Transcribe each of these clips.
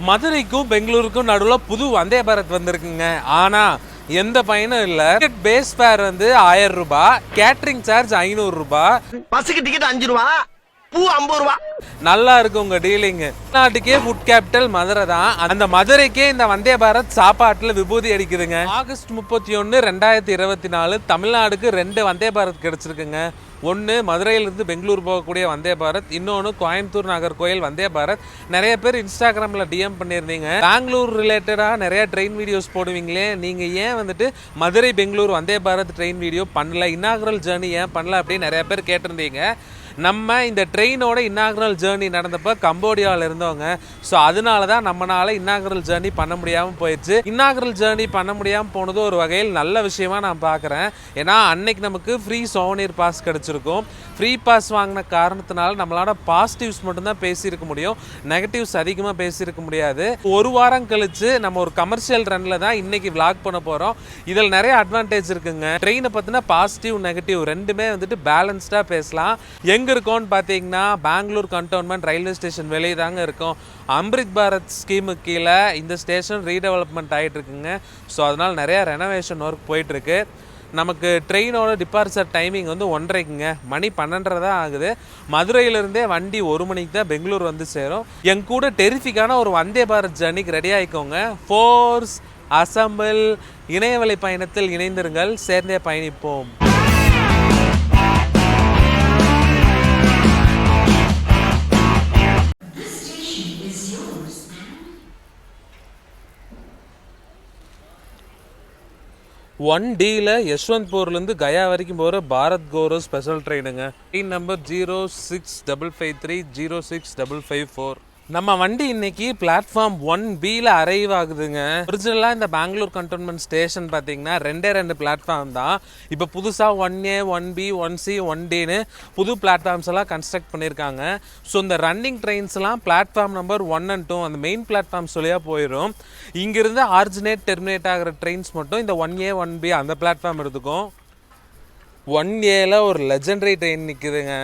மதுரைக்கும் பெங்களூருக்கும் நடுவில் புது வந்தே பாரத் வந்திருக்குங்க. ஆனா எந்த பயனும் இல்லை. பேஸ் ஃபேர் வந்து ஆயிரம் ரூபாய் கேட்டரிங் சார்ஜ் ஐநூறு ரூபாய். பஸ்ஸுக்கு டிக்கெட் அஞ்சு ரூபா. பூ ஐம்பது ரூபா. நல்லா இருக்கு உங்க டீலிங் நாட்டுக்கே ஃபுட் கேபிட்டல் மதுரை தான். அந்த மதுரைக்கே இந்த வந்தே பாரத் சாப்பாட்டுல விபூதி அடிக்குதுங்க. ஆகஸ்ட் முப்பத்தி ஒன்று ரெண்டாயிரத்தி இருபத்தி நாலு தமிழ்நாடுக்கு ரெண்டு வந்தே பாரத் கிடைச்சிருக்குங்க. ஒன்று மதுரையிலிருந்து பெங்களூர் போகக்கூடிய வந்தே பாரத் இன்னொன்று கோயம்புத்தூர் நாகர்கோயில் வந்தே பாரத். நிறைய பேர் இன்ஸ்டாகிராமில் டிஎம் பண்ணியிருந்தீங்க பெங்களூர் ரிலேட்டடாக நிறைய ட்ரெயின் வீடியோஸ் போடுவீங்களே நீங்கள் ஏன் வந்துட்டு மதுரை பெங்களூர் வந்தே பாரத் ட்ரெயின் வீடியோ பண்ணல இன்னாகரல் ஜேர்னி ஏன் பண்ணல அப்படின்னு நிறைய பேர் கேட்டிருந்தீங்க. நம்ம இந்த ட்ரெயினோட இன்னாகரல் ஜேர்னி நடந்தப்போ கம்போடியாவில் இருந்தவங்க. ஸோ அதனால தான் நம்மளால இன்னாகரல் ஜேர்னி பண்ண முடியாமல் போயிடுச்சு இன்னாகரல் ஜேர்னி பண்ண முடியாமல் போனது ஒரு வகையில் நல்ல விஷயமா நான் பார்க்குறேன் ஏன்னா அன்னைக்கு நமக்கு ஃப்ரீ சோனியர் பாஸ் கிடச்சிருக்கும். ஃப்ரீ பாஸ் வாங்கின காரணத்தினால நம்மளோட பாசிட்டிவ்ஸ் மட்டும்தான் பேசியிருக்க முடியும். நெகட்டிவ்ஸ் அதிகமாக பேசியிருக்க முடியாது. ஒரு வாரம் கழித்து நம்ம ஒரு கமர்ஷியல் ரனில் தான் இன்னைக்கு விளாக் பண்ண போகிறோம் இதில் நிறைய அட்வான்டேஜ் இருக்குங்க. ட்ரெயினை பற்றின பாசிட்டிவ் நெகட்டிவ் ரெண்டுமே வந்துட்டு பேலன்ஸ்டாக பேசலாம். எங்க இருக்கோம்னு பார்த்தீங்கன்னா பெங்களூர் கண்டோன்மெண்ட் ரயில்வே ஸ்டேஷன் வெளியே தாங்க இருக்கும். அம்ரித் பாரத் ஸ்கீமுக்கு கீழே இந்த ஸ்டேஷன் ரீடெவலப்மெண்ட் ஆகிட்டு இருக்குங்க ஸோ அதனால் நிறையா ரெனோவேஷன் ஒர்க் போயிட்டுருக்கு. நமக்கு ட்ரெயினோட டிபார்ச்சர் டைமிங் வந்து ஒன்றரைக்குங்க. மணி பன்னெண்டரை தான் ஆகுது. மதுரையிலேருந்தே வண்டி ஒரு மணிக்கு தான் பெங்களூர் வந்து சேரும். என் கூட டெரிஃபிக்கான ஒரு வந்தே பாரத் ஜர்னிக்கு ரெடி ஆகிக்கோங்க ஃபோர்ஸ் அசம்பிள் இணையவழி பயணத்தில் இணைந்திருங்கள். சேர்ந்தே பயணிப்போம். ஒன் டியில் யஷ்வந்த்பூர்லேருந்து கயா வரைக்கும் போகிற Bharat Gaurav special ட்ரெயினுங்க train number zero six double five three zero six double five four நம்ம வண்டி இன்னைக்கு பிளாட்ஃபார்ம் ஒன் பியில் அரைவ் ஆகுதுங்க. ஒரிஜினலாக இந்த பெங்களூர் கண்டோன்மெண்ட் ஸ்டேஷன் பார்த்தீங்கன்னா ரெண்டே ரெண்டு பிளாட்ஃபார்ம் தான். இப்போ புதுசாக one A one B one C one டின்னு புது பிளாட்ஃபார்ம்ஸ் எல்லாம் கன்ஸ்ட்ரக்ட் பண்ணியிருக்காங்க ஸோ இந்த running ட்ரெயின்ஸ்லாம் platform number one and two அந்த மெயின் பிளாட்ஃபார்ம் சொல்லியாக போயிடும் இங்கிருந்து ஆர்ஜினேட் டெர்மினேட் ஆகிற ட்ரெயின்ஸ் மட்டும் இந்த ஒன் ஏ ஒன் பி அந்த பிளாட்ஃபார்ம் எடுத்துக்கும். ஒன் ஏல ஒரு லெஜெண்டரி ட்ரெயின் நிற்குதுங்க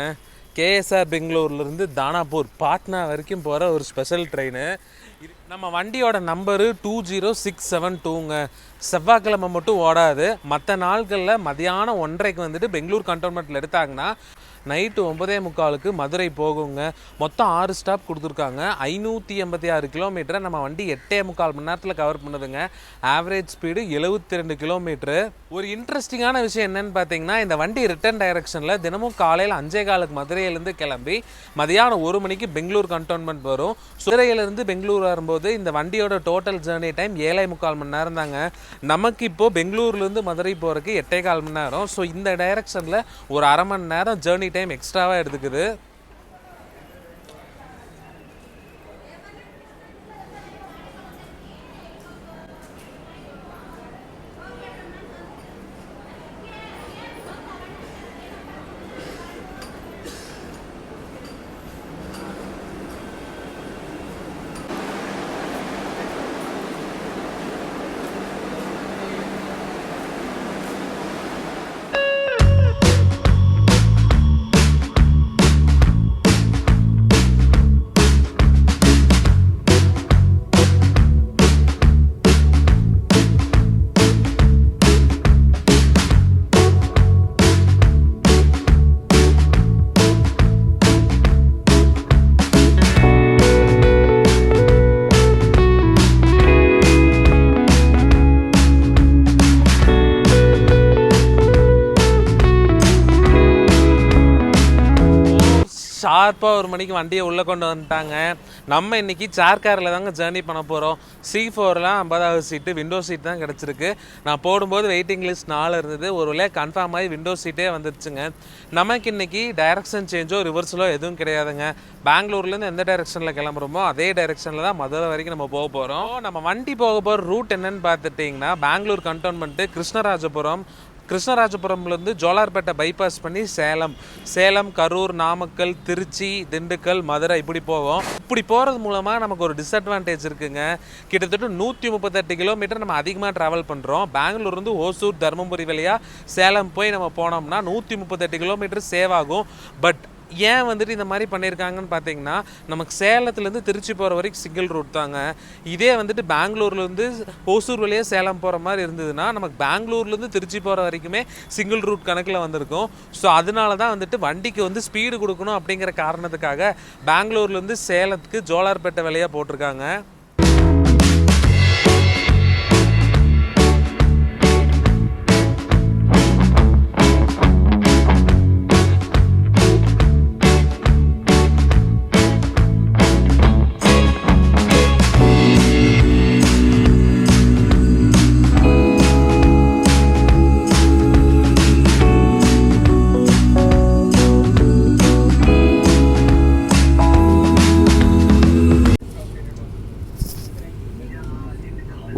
கேஎஸ்ஆர் பெங்களூர்லேருந்து தானாப்பூர் பாட்னா வரைக்கும் போகிற ஒரு ஸ்பெஷல் ட்ரெயின் நம்ம வண்டியோட number two zero six seven டூங்க செவ்வாய்க்கிழமை மட்டும் ஓடாது. மற்ற நாட்களில் மதியானம் ஒன்றரைக்கு வந்துட்டு பெங்களூர் கண்டோன்மெண்ட்டில் எடுத்தாங்கன்னா நைட்டு ஒன்பதே முக்காலுக்கு மதுரை போகுங்க. மொத்தம் ஆறு ஸ்டாப் கொடுத்துருக்காங்க. ஐநூற்றி எண்பத்தி ஆறு கிலோமீட்டரை நம்ம வண்டி எட்டே முக்கால் மணி நேரத்தில் கவர் பண்ணுதுங்க. ஆவரேஜ் ஸ்பீடு எழுபத்தி ரெண்டு கிலோமீட்ரு ஒரு இன்ட்ரெஸ்டிங்கான விஷயம் என்னென்னு பார்த்தீங்கன்னா இந்த வண்டி ரிட்டர்ன் டைரக்ஷனில் தினமும் காலையில் அஞ்சே காலுக்கு மதுரையிலேருந்து கிளம்பி மதியானம் ஒரு மணிக்கு பெங்களூர் கண்டோன்மெண்ட் வரும். மதுரையிலேருந்து பெங்களூர் வரும்போது இந்த வண்டியோட டோட்டல் ஜேர்னி டைம் ஏழை முக்கால் மணி நேரம் தாங்க. நமக்கு இப்போது பெங்களூர்லேருந்து மதுரை போகிறதுக்கு எட்டே கால் மணி நேரம். ஸோ இந்த டைரக்ஷனில் ஒரு அரை மணி நேரம் ஜேர்னி டைம் எக்ஸ்ட்ராவாக எடுத்துக்குது. ஷார்ப்பாக ஒரு மணிக்கு வண்டியை உள்ளே கொண்டு வந்துட்டாங்க. நம்ம இன்னைக்கு சேர் காரில் தாங்க ஜேர்னி பண்ண போகிறோம் சி ஃபோர்லாம் ஐம்பதாவது சீட்டு விண்டோ சீட் தான் கிடச்சிருக்கு. நான் போடும்போது வெயிட்டிங் லிஸ்ட் நாலு இருந்தது. ஒரு வழியாக கன்ஃபார்ம் ஆகி விண்டோ சீட்டே வந்துருச்சுங்க. நமக்கு இன்றைக்கி டைரக்ஷன் சேஞ்சோ ரிவர்ஸலோ எதுவும் கிடையாதுங்க. பெங்களூர்லேருந்து எந்த டைரக்ஷனில் கிளம்புறோமோ அதே டைரக்ஷனில் தான் மதுரை வரைக்கும் நம்ம போக போகிறோம் நம்ம வண்டி போக போகிற ரூட் என்னன்னு பார்த்துட்டிங்கன்னா பெங்களூர் கண்டோன்மெண்ட்டு கிருஷ்ணராஜபுரம் கிருஷ்ணராஜபுரம்லேருந்து ஜோலார்பேட்டை பைபாஸ் பண்ணி சேலம். சேலம் கரூர் நாமக்கல் திருச்சி திண்டுக்கல் மதுரை இப்படி போவோம். இப்படி போகிறது மூலமாக நமக்கு ஒரு டிஸ்அட்வான்டேஜ் இருக்குங்க. கிட்டத்தட்ட நூற்றி முப்பத்தெட்டு கிலோமீட்டர் நம்ம அதிகமாக ட்ராவல் பண்ணுறோம் பெங்களூர்லேருந்து ஓசூர் தருமபுரி வழியாக சேலம் போய் நம்ம போனோம்னா நூற்றி முப்பத்தெட்டு கிலோமீட்டர் சேவ் ஆகும். பட் ஏன் வந்துட்டு இந்த மாதிரி பண்ணியிருக்காங்கன்னு பார்த்தீங்கன்னா நமக்கு சேலத்துலேருந்து திருச்சி போகிற வரைக்கும் சிங்கிள் ரூட் தாங்க. இதே வந்துட்டு பெங்களூர்லேருந்து ஓசூர் வழியாக சேலம் போகிற மாதிரி இருந்ததுன்னா நமக்கு பெங்களூர்லேருந்து திருச்சி போகிற வரைக்குமே சிங்கிள் ரூட் கணக்கில் வந்திருக்கும். ஸோ அதனால தான் வந்துட்டு வண்டிக்கு வந்து ஸ்பீடு கொடுக்கணும் அப்படிங்கிற காரணத்துக்காக பெங்களூர்லேருந்து சேலத்துக்கு ஜோலார்பேட்டை வழியாக போட்டிருக்காங்க.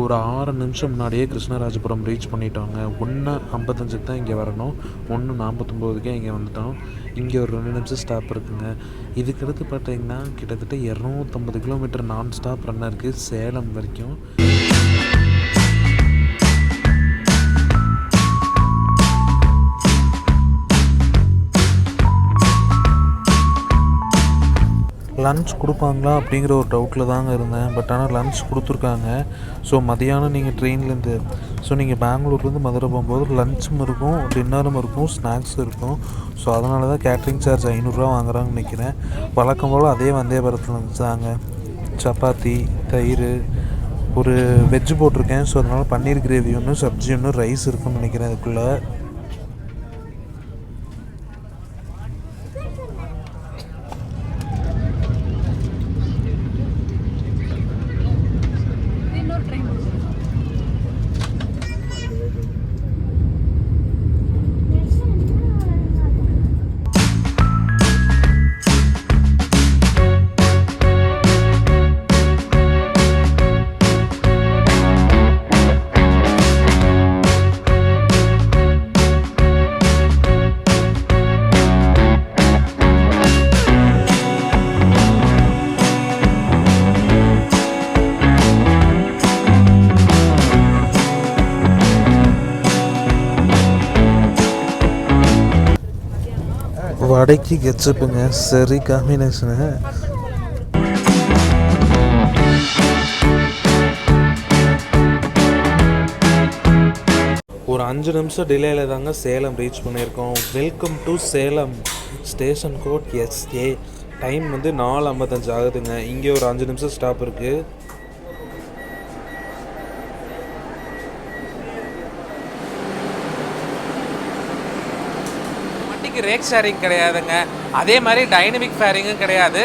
ஒரு ஆறு நிமிஷம் முன்னாடியே கிருஷ்ணராஜபுரம் ரீச் பண்ணிட்டாங்க. ஒன்று ஐம்பத்தஞ்சுக்கு தான் இங்கே வரணும். ஒன்று நாற்பத்தொம்போதுக்கே இங்கே வந்துட்டோம். இங்கே ஒரு ரெண்டு நிமிஷம் ஸ்டாப் இருக்குங்க. இதுக்கடுத்து பார்த்தீங்கன்னா கிட்டத்தட்ட இரநூத்தம்பது கிலோமீட்டர் நான் ஸ்டாப் ரன் இருக்குது சேலம் வரைக்கும் லன்ச் கொடுப்பாங்களா அப்படிங்கிற ஒரு டவுட்டில் தாங்க இருந்தேன். பட் ஆனால் லன்ச் கொடுத்துருக்காங்க. ஸோ மதியானம் நீங்கள் ட்ரெயின்லேருந்து ஸோ நீங்கள் பெங்களூர்லேருந்து மதுரை போகும்போது லன்ச்சும் இருக்கும் டின்னரும் இருக்கும் ஸ்நாக்ஸும் இருக்கும். ஸோ அதனால தான் கேட்ரிங் சார்ஜ் ஐநூறுரூவா வாங்குறாங்கன்னு நினைக்கிறேன். வழக்கம் போல் அதே வந்தே பரத்தில் இருந்துச்சாங்க சப்பாத்தி தயிர் ஒரு வெஜ்ஜு போட்டிருக்கேன். ஸோ அதனால் பன்னீர் கிரேவி ஒன்று சப்ஜி ஒன்று ரைஸ் இருக்குன்னு நினைக்கிறேன் அதுக்குள்ளே. வடைக்கு கெச்சப்புங்க. சரி காம்பினேஷனு ஒரு அஞ்சு நிமிஷம் டிலேல தாங்க சேலம் ரீச் பண்ணியிருக்கோம். Welcome to Salem station code SA time வந்து நாலு ஐம்பத்தஞ்சு ஆகுதுங்க. இங்கே ஒரு அஞ்சு நிமிஷம் ஸ்டாப் இருக்குது வண்டிக்கு ரேக் ஷேரிங் கிடையாதுங்க. அதே மாதிரி டைனமிக் ஃபேரிங்கும் கிடையாது.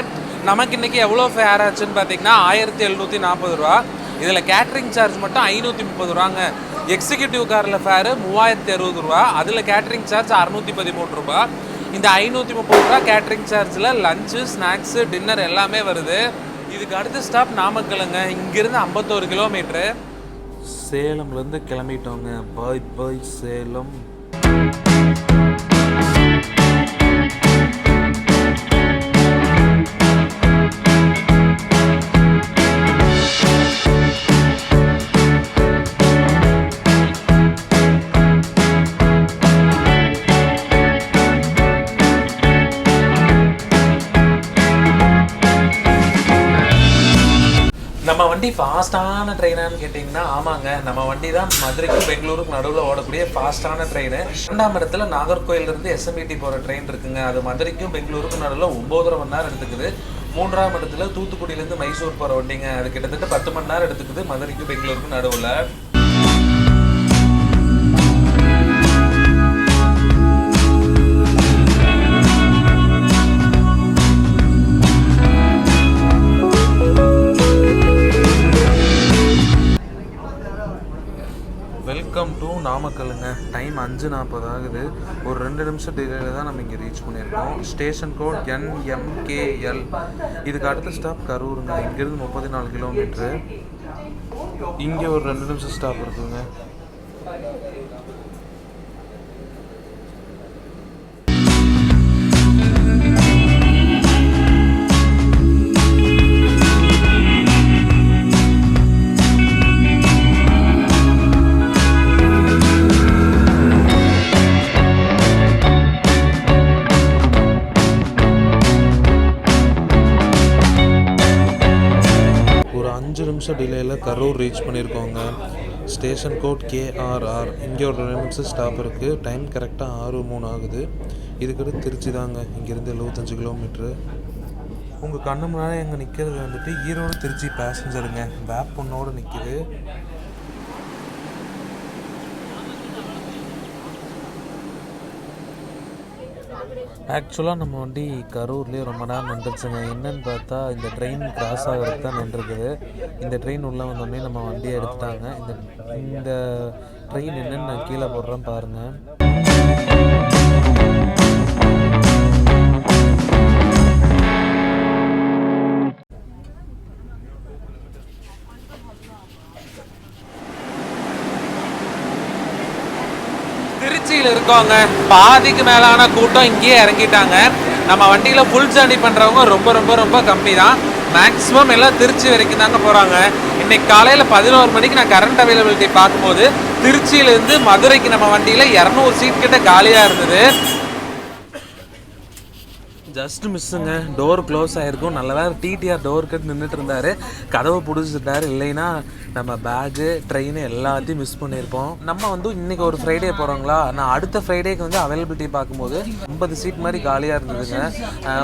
நமக்கு இன்றைக்கி எவ்வளோ ஃபேர் ஆச்சுன்னு பார்த்தீங்கன்னா ஆயிரத்தி எழுநூற்றி நாற்பது ரூபா. இதில் கேட்ரிங் சார்ஜ் மட்டும் ஐநூற்றி முப்பது ரூபாங்க. எக்ஸிக்யூட்டிவ் காரில் ஃபேரு மூவாயிரத்தி அறுபது ரூபா. அதில் கேட்ரிங் சார்ஜ் அறுநூற்றி பதிமூணு ரூபா. இந்த ஐநூற்றி முப்பது ரூபா கேட்ரிங் சார்ஜில் லஞ்சு ஸ்நாக்ஸு டின்னர் எல்லாமே வருது. இதுக்கு அடுத்த ஸ்டாப் நாமக்கலுங்க. இங்கேருந்து ஐம்பத்தோரு கிலோமீட்ரு சேலம்லேருந்து கிளம்பிட்டோங்க. பாய் பாய் சேலம். ஃபாஸ்ட்டான ட்ரெயினான்னு கேட்டிங்கன்னா ஆமாங்க. நம்ம வண்டி தான் மதுரைக்கும் பெங்களூருக்கும் நடுவில் ஓடக்கூடிய ஃபாஸ்ட்டான ட்ரெயின் ரெண்டாம் இடத்துல நாகர்கோயிலிருந்து எஸ்எம்இடி போகிற ட்ரெயின் இருக்குங்க. அது மதுரைக்கும் பெங்களூருக்கும் நடுவில் ஒம்போதரை மணி நேரம் எடுத்துக்குது. மூன்றாம் இடத்துல தூத்துக்குடியிலேருந்து மைசூர் போகிற வண்டிங்க. அது கிட்டத்தட்ட பத்து மணி நேரம் எடுத்துக்குது மதுரைக்கும் பெங்களூருக்கும் நடுவில். நாமக்கலுங்க டைம் அஞ்சு நாற்பது ஆகுது. ஒரு ரெண்டு நிமிஷம் டிலேல தான் நம்ம இங்கே ரீச் பண்ணியிருக்கோம். ஸ்டேஷன் கோட் என்எம்கேஎல் இதுக்கு அடுத்த ஸ்டாப் கரூருங்க. இங்கேருந்து முப்பத்தி நாலு கிலோமீட்ரு இங்கே ஒரு ரெண்டு நிமிஷம் ஸ்டாப் இருக்குங்க நிமிஷம் டிலேயில் கரூர் ரீச் பண்ணியிருக்கோங்க ஸ்டேஷன் கோட் கேஆர்ஆர் இங்கே ஒரு ரெண்டு நிமிஷம் ஸ்டாப் இருக்குது டைம் கரெக்டாக ஆறு மூணு ஆகுது. இதுக்கடுத்து திருச்சி தாங்க. இங்கேருந்து எழுபத்தஞ்சு கிலோமீட்ரு உங்கள் கண்ணு முன்னாடி எங்கே நிற்கிறது வந்துட்டு ஈரோடு திருச்சி பேசஞ்சருங்க வேப் பொண்ணோடு நிற்கிது ஆக்சுவலாக நம்ம வண்டி கரூர்லேயே ரொம்ப நேரம் நின்றுச்சுங்க. என்னன்னு பார்த்தா இந்த ட்ரெயின் கிராஸ் ஆகிறது தான் நின்றுருக்குது இந்த ட்ரெயின் உள்ளே வந்தோடனே நம்ம வண்டியை எடுத்துட்டாங்க. இந்த இந்த ட்ரெயின் என்னன்னு நான் கீழே போடுறேன் பாருங்கள் திருச்சியில் பாதிக்கு மேலான கூட்டம் இங்கேயே இறங்கிட்டாங்க. நம்ம வண்டியில் ஃபுல் ஜர்னி பண்ணுறவங்க ரொம்ப ரொம்ப ரொம்ப கம்மி தான் மேக்ஸிமம் எல்லாம் திருச்சி வரைக்கும் தாங்க போகிறாங்க இன்னைக்கு காலையில் பதினோரு மணிக்கு நான் கரண்ட் அவைலபிலிட்டி பார்க்கும்போது திருச்சியிலேருந்து மதுரைக்கு நம்ம வண்டியில் இரநூறு சீட் கிட்ட காலியாக இருந்தது. ஜஸ்ட் மிஸ்ஸுங்க டோர் க்ளோஸ் ஆகிருக்கும் நல்லதாக டிடிஆர் டோர் கட் நின்றுட்டு இருந்தார். கதவை பிடிச்சிட்டாரு. இல்லைன்னா நம்ம பேகு ட்ரெயின் எல்லாத்தையும் மிஸ் பண்ணியிருப்போம். நம்ம வந்து இன்றைக்கி ஒரு ஃப்ரைடே போகிறோங்களா நான் அடுத்த ஃப்ரைடேக்கு வந்து அவைலபிலிட்டி பார்க்கும்போது ஐம்பது சீட் மாதிரி காலியாக இருந்ததுங்க.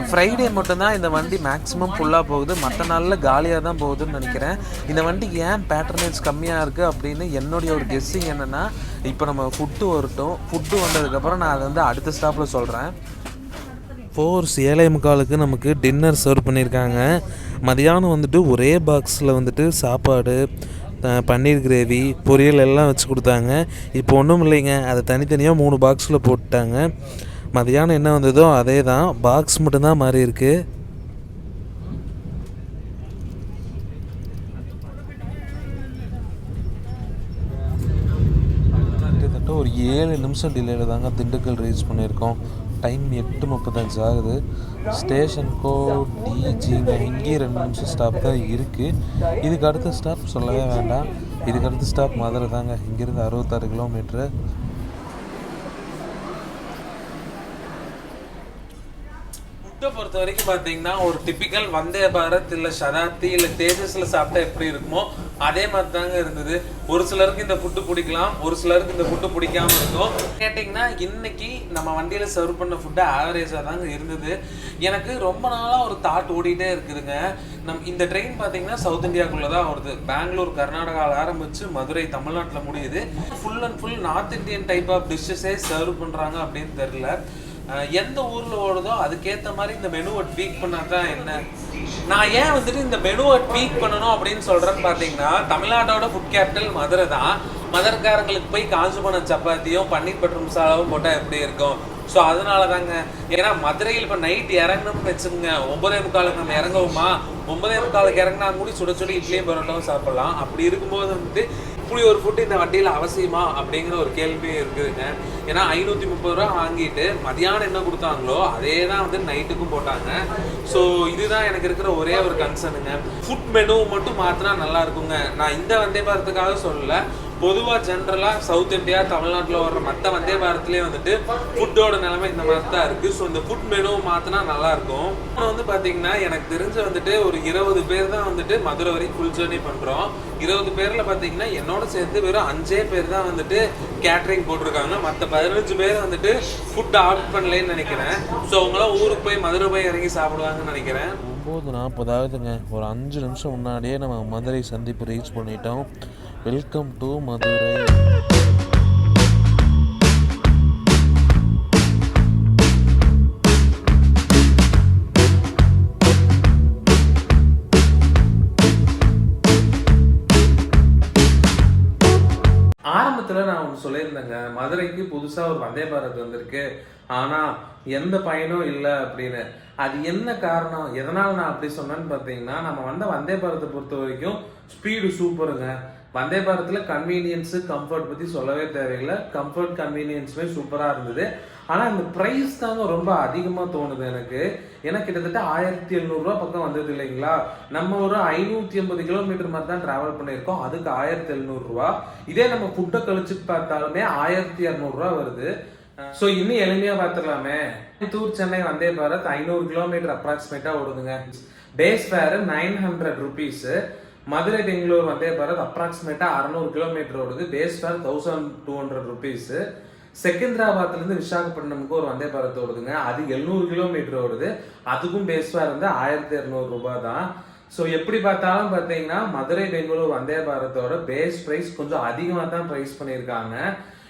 ஃப்ரைடே மட்டும்தான் இந்த வண்டி மேக்ஸிமம் ஃபுல்லாக போகுது. மற்ற நாளில் காலியாக தான் போகுதுன்னு நினைக்கிறேன். இந்த வண்டி ஏன் பேட்டர்னேஜ் கம்மியாக இருக்குது அப்படின்னு என்னுடைய ஒரு கெஸ்ஸிங் என்னென்னா இப்போ நம்ம ஃபுட்டு வரட்டும் ஃபுட்டு வந்ததுக்கப்புறம் நான் அதை வந்து அடுத்த ஸ்டாப்பில் சொல்கிறேன் ஃபோர்ஸ் ஏழை முக்காலுக்கு நமக்கு டின்னர் சர்வ் பண்ணியிருக்காங்க. மதியானம் வந்துட்டு ஒரே பாக்ஸில் வந்துட்டு சாப்பாடு பன்னீர் கிரேவி பொரியல் எல்லாம் வச்சு கொடுத்தாங்க. இப்போ ஒன்றும் இல்லைங்க. அதை தனித்தனியாக மூணு பாக்ஸில் போட்டுட்டாங்க. மதியானம் என்ன வந்ததோ அதே தான் பாக்ஸ் மட்டும்தான் மாறி இருக்கு. கிட்டத்தட்ட ஒரு ஏழு நிமிஷம் டிலேயில் தாங்க திண்டுக்கல் ரீச் பண்ணியிருக்கோம். டைம் எட்டு முப்பத்தஞ்சு ஆகுது. ஸ்டேஷன் கோ டிஜிங்க இங்கேயும் ரெண்டு நிமிஷம் ஸ்டாப் தான் இருக்குது இதுக்கு அடுத்த ஸ்டாப் சொல்லவே வேண்டாம். இதுக்கு அடுத்த ஸ்டாப் மதுரை தாங்க. இங்கேருந்து அறுபத்தாறு கிலோமீட்ரு ஃபுட்டை பொறுத்த வரைக்கும் பார்த்தீங்கன்னா ஒரு டிப்பிக்கல் வந்தே பாரத் இல்லை சதாப்தி இல்லை தேஜஸில் சாப்பிட்டா எப்படி இருக்குமோ அதே மாதிரி தாங்க இருந்தது. ஒரு சிலருக்கு இந்த ஃபுட்டு பிடிக்கலாம் ஒரு சிலருக்கு இந்த ஃபுட்டு பிடிக்காம இருக்கும். கேட்டிங்கன்னா இன்னைக்கு நம்ம வண்டியில் சர்வ் பண்ண ஃபுட்டு ஆவரேஜாக தாங்க இருந்தது. எனக்கு ரொம்ப நாளாக ஒரு தாட் ஓடிட்டே இருக்குதுங்க. நம் இந்த ட்ரெயின் பார்த்தீங்கன்னா சவுத் இந்தியாக்குள்ளே தான் வருது. பெங்களூர் கர்நாடகாவில் ஆரம்பித்து மதுரை தமிழ்நாட்டில் முடியுது. Full and full north Indian type of டிஷ்ஷஸே serve பண்ணுறாங்க அப்படின்னு தெரில எந்த ஊரில் ஓடுதோ அதுக்கேற்ற மாதிரி இந்த மெனுவை ட்வீக் பண்ணால் தான் என்ன? நான் ஏன் வந்துட்டு இந்த மெனுவை ட்வீக் பண்ணணும் அப்படின்னு சொல்கிறேன்னு பார்த்தீங்கன்னா தமிழ்நாட்டோட ஃபுட் கேபிட்டல் மதுரை தான். மதுரைக்காரங்களுக்கு போய் காஞ்சு போன சப்பாத்தியும் பன்னீர் பட்டர் மசாலாவும் போட்டால் எப்படி இருக்கும்? ஸோ அதனால தாங்க ஏன்னா மதுரையில் இப்போ நைட் இறங்கணும்னு வச்சுக்கோங்க. ஒன்பதே முக்காலுக்கு நம்ம இறங்குவோமா? ஒன்பதே முக்காலுக்கு இறங்கினா கூட சுட சுட இட்லியும் பரோட்டாவும் சாப்பிடலாம். அப்படி இருக்கும்போது வந்துட்டு இப்படி ஒரு ஃபுட்டு இந்த வண்டியில் அவசியமா அப்படிங்கிற ஒரு கேள்வியும் இருக்குதுங்க. ஏன்னா ஐநூற்றி முப்பது ரூபா வாங்கிட்டு மதியானம் என்ன கொடுத்தாங்களோ அதே தான் வந்து நைட்டுக்கும் போட்டாங்க. ஸோ இதுதான் எனக்கு இருக்கிற ஒரே ஒரு கன்சர்னுங்க ஃபுட் மெனு மட்டும் மாற்றினா நல்லா இருக்குங்க. நான் இந்த வந்தே பார்த்துக்காக சொல்லலை. பொதுவாக ஜென்ரலாக சவுத் இந்தியா தமிழ்நாட்டில் வர்ற மற்ற வந்தே பாரத்லேயே வந்துட்டு ஃபுட்டோட நிலைமை இந்த மாதிரி தான் இருக்குது ஸோ இந்த ஃபுட் மெனுவை மாற்றினா நல்லாயிருக்கும் அப்புறம் வந்து பார்த்தீங்கன்னா எனக்கு தெரிஞ்ச வந்துட்டு ஒரு இருபது பேர் தான் வந்துட்டு மதுரை வரைக்கும் ஃபுல் ஜேர்னி பண்ணுறோம் இருபது பேரில் பார்த்தீங்கன்னா என்னோட சேர்த்து வெறும் அஞ்சே பேர் தான் வந்துட்டு கேட்ரிங் போட்டிருக்காங்க. மற்ற பதினஞ்சு பேர் வந்துட்டு ஃபுட் ஆர்டர் பண்ணலேன்னு நினைக்கிறேன். ஸோ அவங்களாம் ஊருக்கு போய் மதுரை போய் இறங்கி சாப்பிடுவாங்கன்னு நினைக்கிறேன். ஒம்பது நாற்பதாவதுங்க. ஒரு அஞ்சு நிமிஷம் முன்னாடியே நம்ம மதுரை சந்திப்பு ரீச் பண்ணிட்டோம். Welcome to Madurai. மதுரைக்கு புதுசாக ஒரு வந்தே பாரத் வந்திருக்கு. ஆனால் எந்த பயனும் இல்லை அப்படின்னு. அது என்ன காரணம்? எதனால் நான் அப்படி சொன்னேன்னு பார்த்தீங்கன்னா நம்ம வந்த வந்தே பாரத்தை பொறுத்த வரைக்கும் ஸ்பீடு சூப்பருங்க வந்தே பாரத்தில் கன்வீனியன்ஸு கம்ஃபர்ட் பற்றி சொல்லவே தேவையில்லை. கம்ஃபர்ட் கன்வீனியன்ஸுமே சூப்பராக இருந்தது. ஆனால் இந்த ப்ரைஸ் தாங்க ரொம்ப அதிகமாக தோணுது எனக்கு. ஏன்னா கிட்டத்தட்ட ஆயிரத்தி எழுநூறுரூவா பக்கம் வந்தது இல்லைங்களா? நம்ம ஒரு ஐநூற்றி ஐம்பது கிலோமீட்டர் மாதிரி தான் ட்ராவல் பண்ணியிருக்கோம். அதுக்கு ஆயிரத்தி எழுநூறுரூவா இதே நம்ம ஃபுட்டை கழிச்சு பார்த்தாலுமே ஆயிரத்தி இரநூறுவா வருது. ஸோ இன்னும் எளிமையாக பார்த்துடலாமே தூர் சென்னை வந்தே பாரத் ஐநூறு கிலோமீட்டர் அப்ராக்சிமேட்டாக ஓடுதுங்க. Base fare nine hundred rupees Madurai Bangalore Vande Bharat அப்ராக்சிமேட்டாக அறநூறு கிலோமீட்டர் ஓடுது. Base fare thousand two hundred rupees செகந்திராபாத்லேருந்து விசாகப்பட்டினமுக்கு ஒரு வந்தே பாரத் ஓடுதுங்க. அது எழுநூறு கிலோமீட்டர் ஓடுது. அதுக்கும் பேஸ் ஃபேர் வந்து ஆயிரத்தி இரநூறு ரூபாய் தான். ஸோ எப்படி பார்த்தாலும் பார்த்தீங்கன்னா மதுரை பெங்களூர் வந்தே பாரத்தோட பேஸ் ப்ரைஸ் கொஞ்சம் அதிகமாக தான் ப்ரைஸ் பண்ணியிருக்காங்க.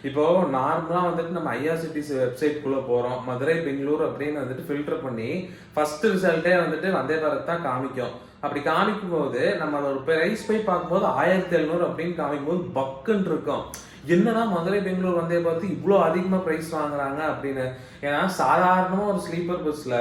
இப்போ நார்மலா வந்துட்டு நம்ம ஐஆர்சிடிசி வெப்சைட் குள்ள போறோம். மதுரை பெங்களூர் அப்படின்னு வந்துட்டு ஃபில்டர் பண்ணி ஃபர்ஸ்ட் ரிசல்ட்டே வந்துட்டு வந்தே பாரத் தான் காமிக்கும். அப்படி காமிக்கும் போது நம்ம அதோட பிரைஸ் போய் பார்க்கும்போது ஆயிரத்தி எழுநூறு அப்படின்னு காமிக்கும் போது பக்குன்னு இருக்கும். என்னன்னா மதுரை பெங்களூர் வந்தே பார்த்து இவ்வளோ அதிகமாக ப்ரைஸ் வாங்குறாங்க அப்படின்னு. ஏன்னா சாதாரணமாக ஒரு ஸ்லீப்பர் பஸ்ஸில்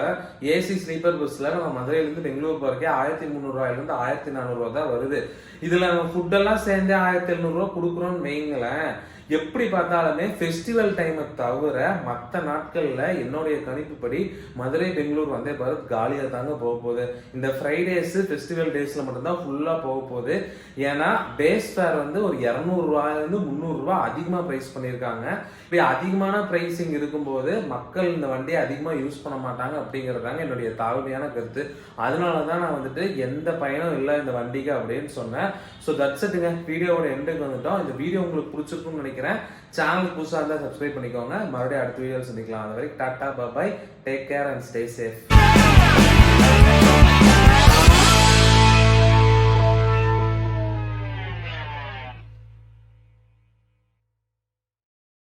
ஏசி ஸ்லீப்பர் பஸ்ஸில் நம்ம மதுரையிலேருந்து பெங்களூர் போகிறக்கே ஆயிரத்தி முந்நூறுரூவாயிலேருந்து ஆயிரத்தி நானூறுரூவா தான் வருது. இதில் நம்ம ஃபுட்டெல்லாம் சேர்ந்தே ஆயிரத்தி எழுநூறுவா கொடுக்குறோன்னு வைங்களேன். எப்படி பார்த்தாலுமே ஃபெஸ்டிவல் டைமை தவிர மற்ற நாட்களில் என்னுடைய கணிப்புப்படி மதுரை பெங்களூர் வந்தே பாரத் காலியாக தாங்க போக போகுது. இந்த ஃப்ரைடேஸு ஃபெஸ்டிவல் டேஸில் மட்டும்தான் ஃபுல்லாக போக போகுது. ஏன்னா பேஸ் ஃபேர் வந்து ஒரு இரநூறுவாயிலேருந்து முந்நூறுரூவா அதிகமாக ப்ரைஸ் பண்ணியிருக்காங்க. இப்படி அதிகமான ப்ரைஸிங் இருக்கும்போது மக்கள் இந்த வண்டியை அதிகமாக யூஸ் பண்ண மாட்டாங்க அப்படிங்கிறதாங்க என்னுடைய தாழ்மையான கருத்து. அதனால தான் நான் வந்துட்டு எந்த பயனும் இல்லை இந்த வண்டிக்கு அப்படின்னு சொன்னேன். ஸோ தட்ஸ் இட்டுங்க வீடியோவோட எண்டுக்கு வந்துட்டோம். இந்த வீடியோ உங்களுக்கு பிடிச்சிருக்கும்னு நினைக்கிறேன். சேனல் புதுசாக இருந்தால் சப்ஸ்கிரைப் பண்ணிக்கோங்க. மறுபடியும் அடுத்த வீடியோ சந்திக்கலாம். அது வரைக்கும் tata bye bye take care and stay safe